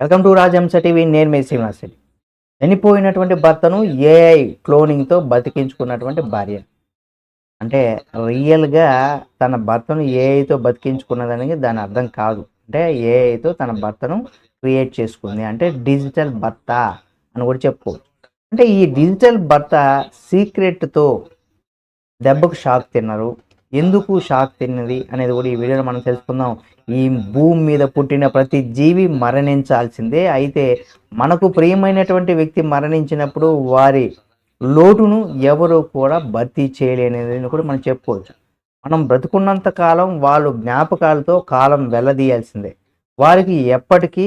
Welcome to రాజహంస TV నేను మీ శ్రీనివాసరెడ్డి చనిపోయినటువంటి భర్తను ఏఐ క్లోనింగ్తో బతికించుకున్నటువంటి భార్య. అంటే రియల్గా తన భర్తను ఏఐతో బతికించుకున్నదని దాని అర్థం కాదు. అంటే ఏఐతో తన భర్తను క్రియేట్ చేసుకుంది. అంటే డిజిటల్ భర్త అని కూడా చెప్పుకోవచ్చు. అంటే ఈ డిజిటల్ భర్త సీక్రెట్తో దెబ్బకు షాక్ తిన్నారు. ఎందుకు షాక్ తిన్నది అనేది కూడా ఈ వీడియోలో మనం తెలుసుకుందాం. ఈ భూమి మీద పుట్టిన ప్రతి జీవి మరణించాల్సిందే. అయితే మనకు ప్రియమైనటువంటి వ్యక్తి మరణించినప్పుడు వారి లోటును ఎవరు కూడా భర్తీ చేయలేనిదని కూడా మనం చెప్పుకోవచ్చు. మనం బ్రతుకున్నంత కాలం వాళ్ళు జ్ఞాపకాలతో కాలం వెళ్ళదీయాల్సిందే వారికి ఎప్పటికీ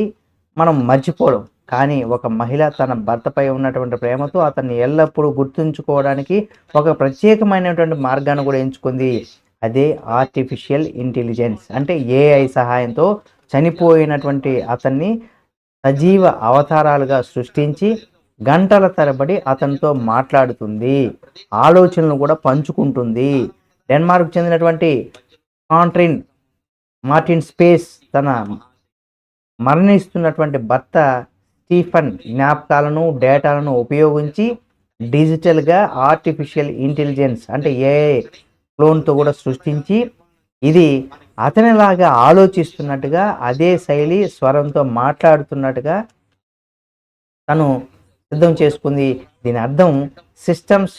మనం మర్చిపోవడం కానీ ఒక మహిళ తన భర్తపై ఉన్నటువంటి ప్రేమతో అతన్ని ఎల్లప్పుడూ గుర్తుంచుకోవడానికి ఒక ప్రత్యేకమైనటువంటి మార్గాన్ని కూడా ఎంచుకుంది. అదే ఆర్టిఫిషియల్ ఇంటెలిజెన్స్ అంటే ఏఐ సహాయంతో చనిపోయినటువంటి అతన్ని సజీవ అవతారాలుగా సృష్టించి గంటల తరబడి అతనితో మాట్లాడుతుంది. ఆలోచనలు కూడా పంచుకుంటుంది. డెన్మార్క్ చెందినటువంటి కాంట్రిన్ మార్టిన్ స్పేస్ తన మరణిస్తున్నటువంటి భర్త స్టీఫన్ జ్ఞాపకాలను డేటాలను ఉపయోగించి డిజిటల్గా ఆర్టిఫిషియల్ ఇంటెలిజెన్స్ అంటే ఏఐ క్లోన్తో కూడా సృష్టించి ఇది అతనిలాగా ఆలోచిస్తున్నట్టుగా అదే శైలి స్వరంతో మాట్లాడుతున్నట్టుగా తను సిద్ధం చేసుకుంది. దీని అర్థం సిస్టమ్స్.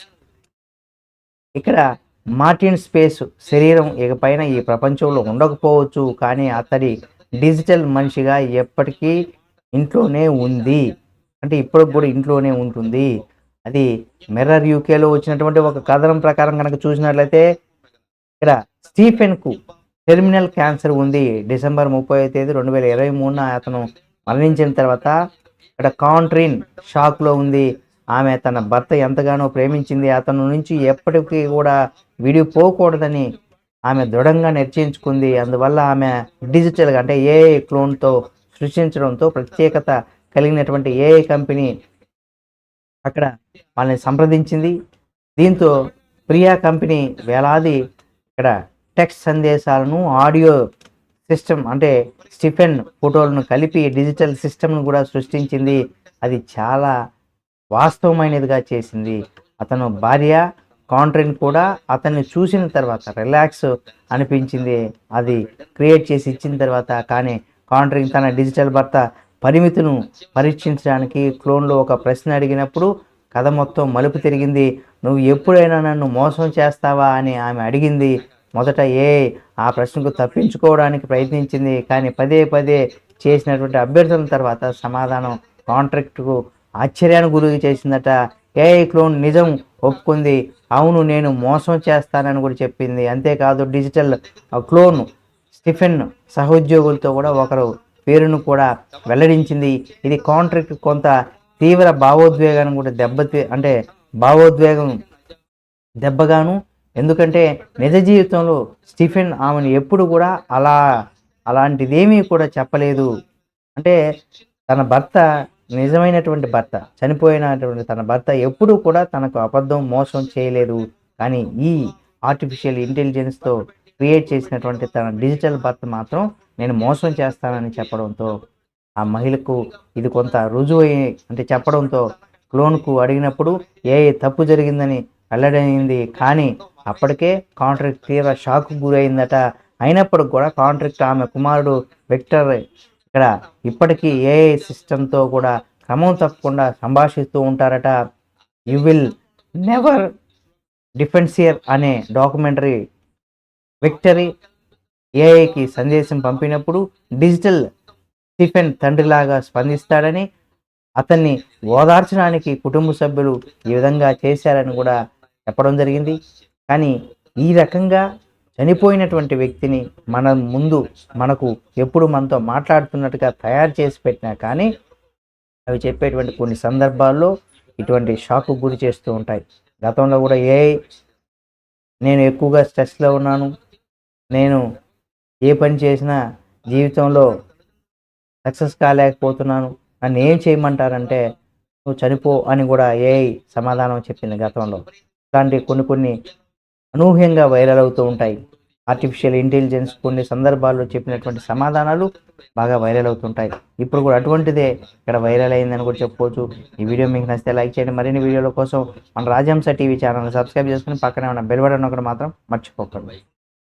ఇక్కడ మార్టిన్ స్పేస్ శరీరం ఇకపైన ఈ ప్రపంచంలో ఉండకపోవచ్చు కానీ అతడి డిజిటల్ మనిషిగా ఎప్పటికీ ఇంట్లోనే ఉంది. అంటే ఇప్పటికి కూడా ఇంట్లోనే ఉంటుంది. అది మిర్రర్ యూకేలో వచ్చినటువంటి ఒక కథనం ప్రకారం కనుక చూసినట్లయితే ఇక్కడ స్టీఫెన్కు టెర్మినల్ క్యాన్సర్ ఉంది. డిసెంబర్ ముప్పై తేదీ రెండు వేల ఇరవై మూడున అతను మరణించిన తర్వాత ఇక్కడ కాంట్రిన్ షాక్లో ఉంది. ఆమె తన భర్త ఎంతగానో ప్రేమించింది. అతను నుంచి ఎప్పటికీ కూడా విడిపోకూడదని ఆమె దృఢంగా నిర్చయించుకుంది అందువల్ల ఆమె డిజిటల్గా అంటే ఏ క్లోన్తో సృష్టించడంతో ప్రత్యేకత కలిగినటువంటి ఏఐ కంపెనీ అక్కడ వాళ్ళని సంప్రదించింది. దీంతో ప్రియా కంపెనీ వేలాది ఇక్కడ టెక్స్ట్ సందేశాలను ఆడియో సిస్టమ్ అంటే స్టిఫెన్ ఫోటోలను కలిపి డిజిటల్ సిస్టమ్ను కూడా సృష్టించింది. అది చాలా వాస్తవమైనదిగా చేసింది. అతను భార్య కాంట్రెంట్ కూడా అతన్ని చూసిన తర్వాత రిలాక్స్ అనిపించింది. అది క్రియేట్ చేసి ఇచ్చిన తర్వాత కానీ కాంట్రిన్ తన డిజిటల్ భర్త పరిమితులను పరీక్షించడానికి క్లోన్లో ఒక ప్రశ్న అడిగినప్పుడు కథ మొత్తం మలుపు తిరిగింది. నువ్వు ఎప్పుడైనా నన్ను మోసం చేస్తావా? అని ఆమె అడిగింది. మొదట ఏ ఆ ప్రశ్నకు తప్పించుకోవడానికి ప్రయత్నించింది కానీ పదే పదే చేసినటువంటి అభ్యర్థుల తర్వాత సమాధానం కాంట్రాక్ట్కు ఆశ్చర్యానికి గురి చేసిందట. ఏఐ క్లోన్ నిజం ఒప్పుకుంది. అవును నేను మోసం చేస్తానని కూడా చెప్పింది. అంతేకాదు డిజిటల్ క్లోన్ స్టిఫెన్ సహోద్యోగులతో కూడా ఒకరు పేరును కూడా వెల్లడించింది. ఇది కాంట్రాక్ట్ కొంత తీవ్ర భావోద్వేగాన్ని కూడా దెబ్బతి అంటే భావోద్వేగం దెబ్బగాను. ఎందుకంటే నిజ జీవితంలో స్టిఫెన్ ఆమెను ఎప్పుడు కూడా అలా అలాంటిదేమీ కూడా చెప్పలేదు. అంటే తన భర్త నిజమైనటువంటి భర్త చనిపోయినటువంటి తన భర్త ఎప్పుడూ కూడా తనకు అబద్ధం మోసం చేయలేదు. కానీ ఈ ఆర్టిఫిషియల్ ఇంటెలిజెన్స్తో క్రియేట్ చేసినటువంటి తన డిజిటల్ భర్త మాత్రం నేను మోసం చేస్తానని చెప్పడంతో ఆ మహిళకు ఇది కొంత రుజువు అంటే చెప్పడంతో క్లోన్కు అడిగినప్పుడు ఏ తప్పు జరిగిందని వెల్లడైంది కానీ అప్పటికే కాంట్రాక్ట్ తీవ్ర షాక్ గురైందట. అయినప్పటికి కూడా కాంట్రాక్ట్ ఆమె కుమారుడు విక్టర్ ఇక్కడ ఇప్పటికీ ఏఐ సిస్టంతో కూడా క్రమం తప్పకుండా సంభాషిస్తూ ఉంటారట. యు విల్ నెవర్ డిఫెన్సియర్ అనే డాక్యుమెంటరీ విక్టరీ ఏఐకి సందేశం పంపినప్పుడు డిజిటల్ స్టీఫెన్ తండ్రిలాగా స్పందిస్తాడని అతన్ని ఓదార్చడానికి కుటుంబ సభ్యులు ఈ విధంగా చేశారని కూడా చెప్పడం జరిగింది. కానీ ఈ రకంగా చనిపోయినటువంటి వ్యక్తిని మన ముందు మనకు ఎప్పుడు మనతో మాట్లాడుతున్నట్టుగా తయారు చేసి పెట్టినా కానీ అవి చెప్పేటువంటి కొన్ని సందర్భాల్లో ఇటువంటి షాకు గురి చేస్తూ ఉంటాయి. గతంలో కూడా ఏ నేను ఎక్కువగా స్ట్రెస్లో ఉన్నాను. నేను ఏ పని చేసినా జీవితంలో సక్సెస్ కాలేకపోతున్నాను. నన్ను ఏం చేయమంటారంటే నువ్వు చనిపో అని కూడా ఏ సమాధానం చెప్పింది గతంలో. ఇలాంటి కొన్ని కొన్ని అనూహ్యంగా వైరల్ అవుతూ ఉంటాయి. ఆర్టిఫిషియల్ ఇంటెలిజెన్స్ కొన్ని సందర్భాల్లో చెప్పినటువంటి సమాధానాలు బాగా వైరల్ అవుతుంటాయి. ఇప్పుడు కూడా అటువంటిదే ఇక్కడ వైరల్ అయిందని కూడా చెప్పుకోవచ్చు. ఈ వీడియో మీకు నచ్చితే లైక్ చేయండి. మరిన్ని వీడియోల కోసం మన రాజహంస టీవీ ఛానల్ సబ్స్క్రైబ్ చేసుకుని పక్కనే ఉన్న బెల్ బటన్ ఒకటి మాత్రం మర్చిపోకండి.